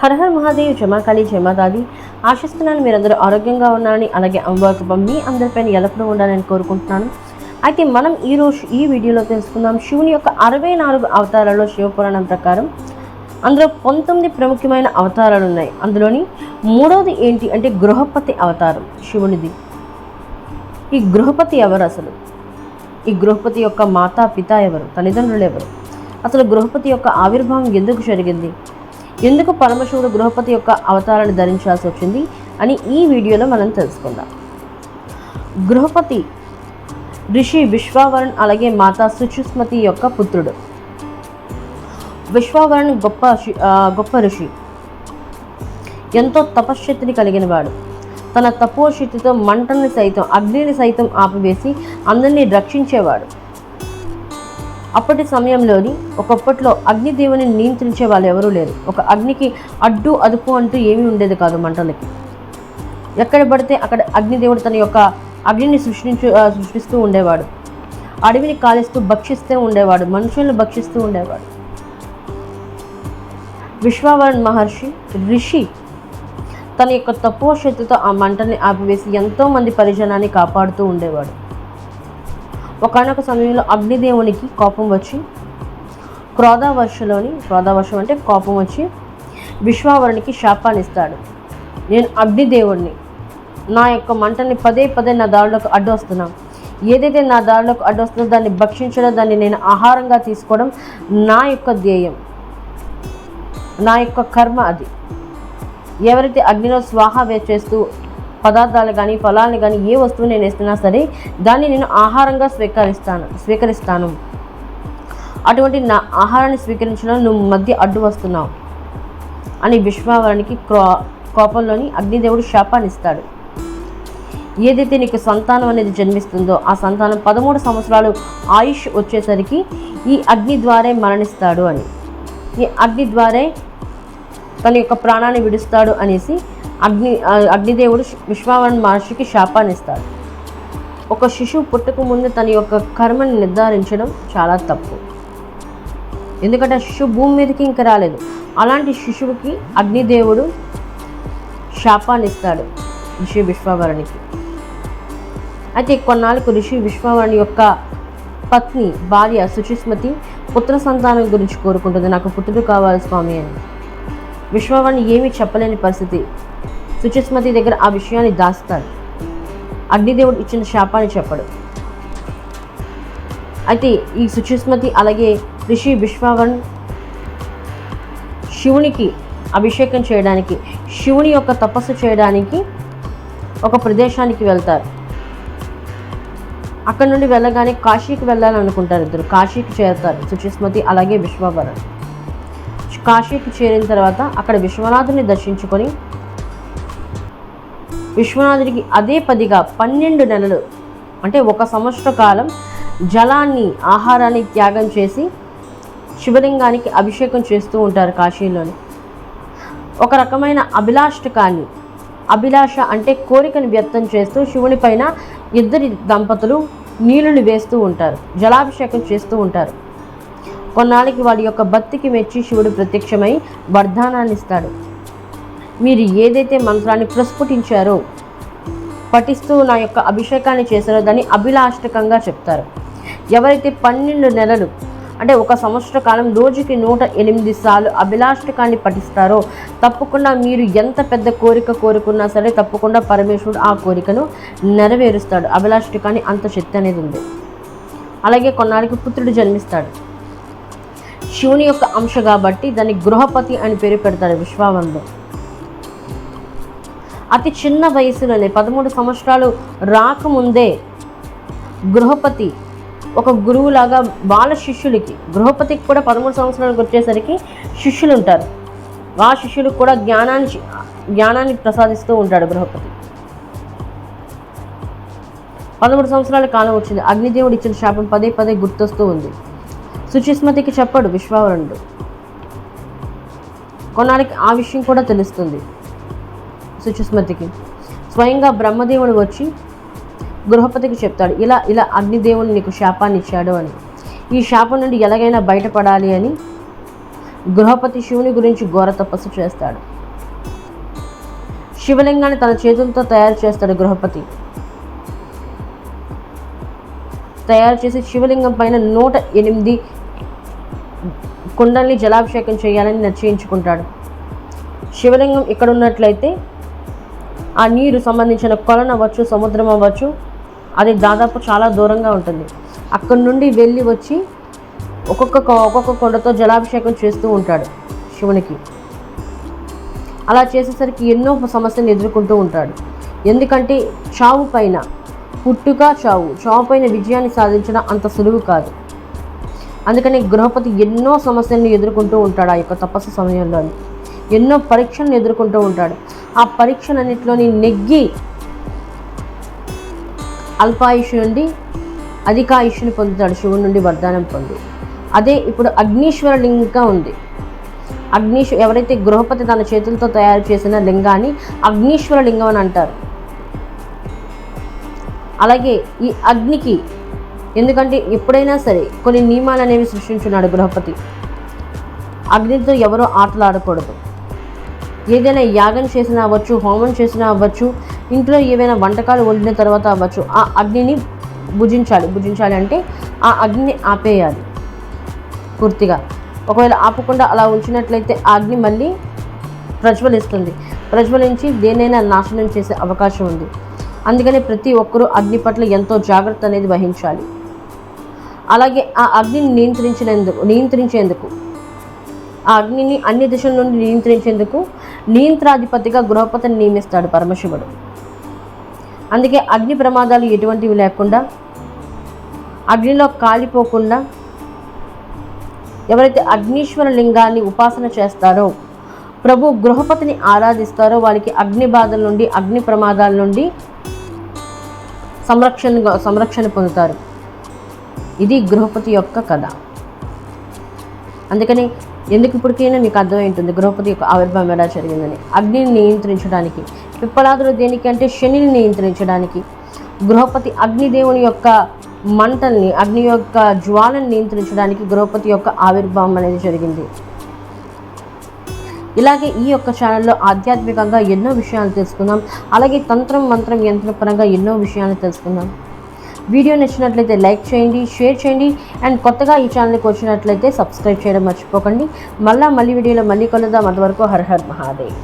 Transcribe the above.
హరహర్ మహాదేవ్ జమాకాళి జమాదాది ఆశిస్తున్నాను మీరందరూ ఆరోగ్యంగా ఉన్నారని అలాగే అమ్మవారి మీ అందరిపైన ఎల్లప్పుడూ ఉండాలని కోరుకుంటున్నాను. అయితే మనం ఈరోజు ఈ వీడియోలో తెలుసుకుందాం. శివుని యొక్క అరవై నాలుగు అవతారాల్లో శివపురాణం ప్రకారం అందులో పంతొమ్మిది ప్రముఖమైన అవతారాలు ఉన్నాయి. అందులోని మూడవది ఏంటి అంటే గృహపతి అవతారం శివునిది. ఈ గృహపతి ఎవరు అసలు? ఈ గృహపతి యొక్క మాతా పిత ఎవరు? తల్లిదండ్రులు ఎవరు? అసలు గృహపతి యొక్క ఆవిర్భావం ఎందుకు జరిగింది? ఎందుకు పరమశివుడు గృహపతి యొక్క అవతారాన్ని ధరించాల్సి వచ్చింది అని ఈ వీడియోలో మనం తెలుసుకుందాం. గృహపతి ఋషి విశ్వావరణ్ అలాగే మాతా సుచుస్మతి యొక్క పుత్రుడు. విశ్వావరణ్ గొప్ప గొప్ప ఋషి. ఎంతో తపశ్శక్తిని కలిగిన వాడు. తన తపోశక్తితో మంటల్ని సైతం అగ్నిని సైతం ఆపివేసి అందరినీ రక్షించేవాడు. అప్పటి సమయంలోని ఒకప్పట్లో అగ్నిదేవుని నియంత్రించే వాళ్ళు ఎవరూ లేరు. ఒక అగ్నికి అడ్డు అదుపు అంటూ ఏమీ ఉండేది కాదు మంటలకి. ఎక్కడ పడితే అక్కడ అగ్నిదేవుడు తన యొక్క అగ్నిని సృష్టించు సృష్టిస్తూ ఉండేవాడు. అడవిని కాలిస్తూ భక్షిస్తూ ఉండేవాడు. మనుషులను భక్షిస్తూ ఉండేవాడు. విశ్వావరణ్ మహర్షి రిషి తన యొక్క తపోశక్తితో ఆ మంటని ఆపివేసి ఎంతోమంది పరిజనాన్ని కాపాడుతూ ఉండేవాడు. ఒకనొక సమయంలో అగ్నిదేవునికి కోపం వచ్చి క్రోధావర్షలోని క్రోధావర్షం అంటే కోపం వచ్చి విశ్వావరునికి శాపాన్ని ఇస్తాడు. నేను అగ్నిదేవుడిని నా యొక్క మంటని పదే పదే నా దారిలోకి అడ్డు వస్తున్నాం. ఏదైతే నా దారిలోకి అడ్డు వస్తుందో దాన్ని భక్షించడం దాన్ని నేను ఆహారంగా తీసుకోవడం నా యొక్క ధ్యేయం. నా యొక్క కర్మ అది. ఎవరైతే అగ్నిలో స్వాహ వే చేస్తూ పదార్థాలు కానీ ఫలాలను కానీ ఏ వస్తువు నేను వేస్తున్నా సరే దాన్ని నేను ఆహారంగా స్వీకరిస్తాను స్వీకరిస్తాను. అటువంటి నా ఆహారాన్ని స్వీకరించడం నువ్వు మధ్య అడ్డు వస్తున్నావు అని విశ్వావరానికి క్రో కోపంలోని అగ్నిదేవుడు శాపాన్ని ఇస్తాడు ఏదైతే నీకు సంతానం అనేది జన్మిస్తుందో ఆ సంతానం పదమూడు సంవత్సరాలు ఆయుష్ వచ్చేసరికి ఈ అగ్ని ద్వారే మరణిస్తాడు అని. ఈ అగ్ని ద్వారే తన యొక్క ప్రాణాన్ని విడుస్తాడు అనేసి అగ్ని అగ్నిదేవుడు విశ్వావరణ మహర్షికి శాపాన్ని ఇస్తాడు. ఒక శిశువు పుట్టక ముందు తన యొక్క కర్మని నిర్ధారించడం చాలా తప్పు. ఎందుకంటే శిశువు భూమి మీదకి ఇంకా రాలేదు. అలాంటి శిశువుకి అగ్నిదేవుడు శాపాన్ని ఇస్తాడు ఋషి విశ్వావరణికి అయితే కొన్నాళ్ళకు ఋషి విశ్వావరణి యొక్క పత్ని భార్య సుచిస్మతి పుత్ర సంతానం గురించి కోరుకుంటుంది. నాకు పుత్రుడు కావాలి స్వామి అని. విశ్వవాణి ఏమీ చెప్పలేని పరిస్థితి. సుచిస్మతి దగ్గర ఆ విషయాన్ని దాస్తాడు. అగ్నిదేవుడు ఇచ్చిన శాపాన్ని చెప్పడు. అయితే ఈ సుచిస్మతి అలాగే ఋషి విశ్వావరణ్ శివునికి అభిషేకం చేయడానికి శివుని యొక్క తపస్సు చేయడానికి ఒక ప్రదేశానికి వెళ్తారు. అక్కడ నుండి వెళ్ళగానే కాశీకి వెళ్ళాలనుకుంటారు ఇద్దరు. కాశీకి చేరుతారు సుచిస్మతి అలాగే విశ్వవరణ్ కాశీకి చేరిన తర్వాత అక్కడ విశ్వనాథుని దర్శించుకొని విశ్వనాథుడికి అదే పదిగా పన్నెండు నెలలు. అంటే ఒక సంవత్సర కాలం జలాన్ని ఆహారాన్ని త్యాగం చేసి శివలింగానికి అభిషేకం చేస్తూ ఉంటారు కాశీలోని. ఒక రకమైన అభిలాష్టకాన్ని అభిలాష అంటే కోరికను వ్యక్తం చేస్తూ శివుని పైన ఇద్దరి దంపతులు నీళ్ళని వేస్తూ ఉంటారు జలాభిషేకం చేస్తూ ఉంటారు. కొన్నాళ్ళకి వాడి యొక్క భక్తికి మెచ్చి శివుడు ప్రత్యక్షమై వరదానాన్ని ఇస్తాడు మీరు ఏదైతే మంత్రాన్ని ప్రస్ఫుటించారో పఠిస్తూ నా యొక్క అభిషేకాన్ని చేశారో దాన్ని అభిలాష్టకంగా చెప్తారు. ఎవరైతే పన్నెండు నెలలు అంటే ఒక సంవత్సర కాలం రోజుకి నూట ఎనిమిది సార్లు అభిలాష్టకాన్ని పఠిస్తారో తప్పకుండా మీరు ఎంత పెద్ద కోరిక కోరుకున్నా సరే తప్పకుండా పరమేశ్వరుడు ఆ కోరికను నెరవేరుస్తాడు. అభిలాష్టకాన్ని అంత శక్తి అనేది ఉంది. అలాగే కొన్నాళ్ళకి పుత్రుడు జన్మిస్తాడు. శివుని యొక్క అంశ కాబట్టి దాన్ని గృహపతి అని పేరు పెడతాడు విశ్వావంలో అతి చిన్న వయసులోనే పదమూడు సంవత్సరాలు రాకముందే గృహపతి ఒక గురువులాగా వాళ్ళ శిష్యులకి గృహపతికి కూడా పదమూడు సంవత్సరాలకు వచ్చేసరికి శిష్యులు ఉంటారు ఆ శిష్యులకు కూడా జ్ఞానాన్ని జ్ఞానాన్ని ప్రసాదిస్తూ ఉంటాడు గృహపతి. పదమూడు సంవత్సరాల కాలం వచ్చింది. అగ్నిదేవుడు ఇచ్చిన శాపం పదే పదే గుర్తొస్తూ ఉంది. సుచిస్మతికి చెప్పాడు విశ్వావరుణుడు. కొన్నాళ్ళకి ఆ విషయం కూడా తెలుస్తుంది. సుచిస్మతికి స్వయంగా బ్రహ్మదేవుడు వచ్చి గృహపతికి చెప్తాడు ఇలా ఇలా అగ్నిదేవుడు నీకు శాపాన్ని ఇచ్చాడు అని. ఈ శాపం నుండి ఎలాగైనా బయటపడాలి అని గృహపతి శివుని గురించి ఘోర తపస్సు చేస్తాడు. శివలింగాన్ని తన చేతులతో తయారు చేస్తాడు గృహపతి. తయారు చేసి శివలింగం పైన నూట ఎనిమిది కుండల్ని జలాభిషేకం చేయాలని నిశ్చయించుకుంటాడు. శివలింగం ఇక్కడ ఉన్నట్లయితే ఆ నీరు సంబంధించిన కొలను అవ్వచ్చు సముద్రం అవ్వచ్చు అది దాదాపు చాలా దూరంగా ఉంటుంది. అక్కడి నుండి వెళ్ళి వచ్చి ఒక్కొక్క ఒక్కొక్క కొండతో జలాభిషేకం చేస్తూ ఉంటాడు శివునికి. అలా చేసేసరికి ఎన్నో సమస్యలు ఎదుర్కొంటూ ఉంటాడు. ఎందుకంటే చావు పైన పుట్టుక చావు చావు పైన విజయాన్ని సాధించడం అంత సులువు కాదు. అందుకని గృహపతి ఎన్నో సమస్యలను ఎదుర్కొంటూ ఉంటాడు ఆ యొక్క తపస్సు సమయంలో ఎన్నో పరీక్షలను ఎదుర్కొంటూ ఉంటాడు. ఆ పరీక్షలన్నింటిలోని నెగ్గి అల్పాయుష్ నుండి అధికాయుష్ని పొందుతాడు శివుడి నుండి వరదానం పొంది. అదే ఇప్పుడు అగ్నీశ్వర లింగంగా ఉంది. అగ్నీశ్వ ఎవరైతే గృహపతి తన చేతులతో తయారు చేసిన లింగాన్ని అగ్నీశ్వర లింగం అని అంటారు. అలాగే ఈ అగ్నికి ఎందుకంటే ఎప్పుడైనా సరే కొన్ని నియమాలు అనేవి సృష్టించున్నాడు గృహపతి. అగ్నితో ఎవరో ఆటలాడకూడదు. ఏదైనా యాగం చేసినా అవ్వచ్చు హోమం చేసినా అవ్వచ్చు ఇంట్లో ఏవైనా వంటకాలు వండిన తర్వాత అవ్వచ్చు ఆ అగ్నిని భుజించాలి. భుజించాలి అంటే ఆ అగ్నిని ఆపేయాలి పూర్తిగా. ఒకవేళ ఆపకుండా అలా ఉంచినట్లయితే ఆ అగ్ని మళ్ళీ ప్రజ్వలిస్తుంది. ప్రజ్వలించి దేనైనా నాశనం చేసే అవకాశం ఉంది. అందుకని ప్రతి ఒక్కరూ అగ్ని పట్ల ఎంతో జాగ్రత్త అనేది వహించాలి. అలాగే ఆ అగ్నిని నియంత్రించినందుకు నియంత్రించేందుకు ఆ అగ్నిని అన్ని దిశల నుండి నియంత్రించేందుకు నియంత్రాధిపతిగా గృహపతిని నియమిస్తాడు పరమశివుడు. అందుకే అగ్ని ప్రమాదాలు ఎటువంటివి లేకుండా అగ్నిలో కాలిపోకుండా ఎవరైతే అగ్నీశ్వర లింగాన్ని ఉపాసన చేస్తారో ప్రభు గృహపతిని ఆరాధిస్తారో వాళ్ళకి అగ్ని బాధల నుండి అగ్ని ప్రమాదాల నుండి సంరక్షణ సంరక్షణ పొందుతారు. ఇది గృహపతి యొక్క కథ. అందుకని ఎందుకు ఇప్పటికైనా మీకు అర్థమై ఉంటుంది గృహపతి యొక్క ఆవిర్భావం ఎలా జరిగిందని. అగ్నిని నియంత్రించడానికి పిప్పలాదులు దేనికంటే శనిని నియంత్రించడానికి గృహపతి అగ్నిదేవుని యొక్క మంటల్ని అగ్ని యొక్క జ్వాలను నియంత్రించడానికి గృహపతి యొక్క ఆవిర్భావం అనేది జరిగింది. ఇలాగే ఈ యొక్క ఛానల్లో ఆధ్యాత్మికంగా ఎన్నో విషయాలు తెలుసుకుందాం. అలాగే తంత్రం మంత్రం యంత్రపరంగా ఎన్నో విషయాలు తెలుసుకుందాం. వీడియో నచ్చినట్లయితే లైక్ చేయండి షేర్ చేయండి అండ్ కొత్తగా ఈ ఛానల్కి వచ్చినట్లయితే సబ్స్క్రైబ్ చేయడం మర్చిపోకండి. మళ్ళీ మళ్ళీ వీడియోలో మళ్ళీ కలుద్దాం. అంతవరకు హర్ హర్ మహాదేవ్.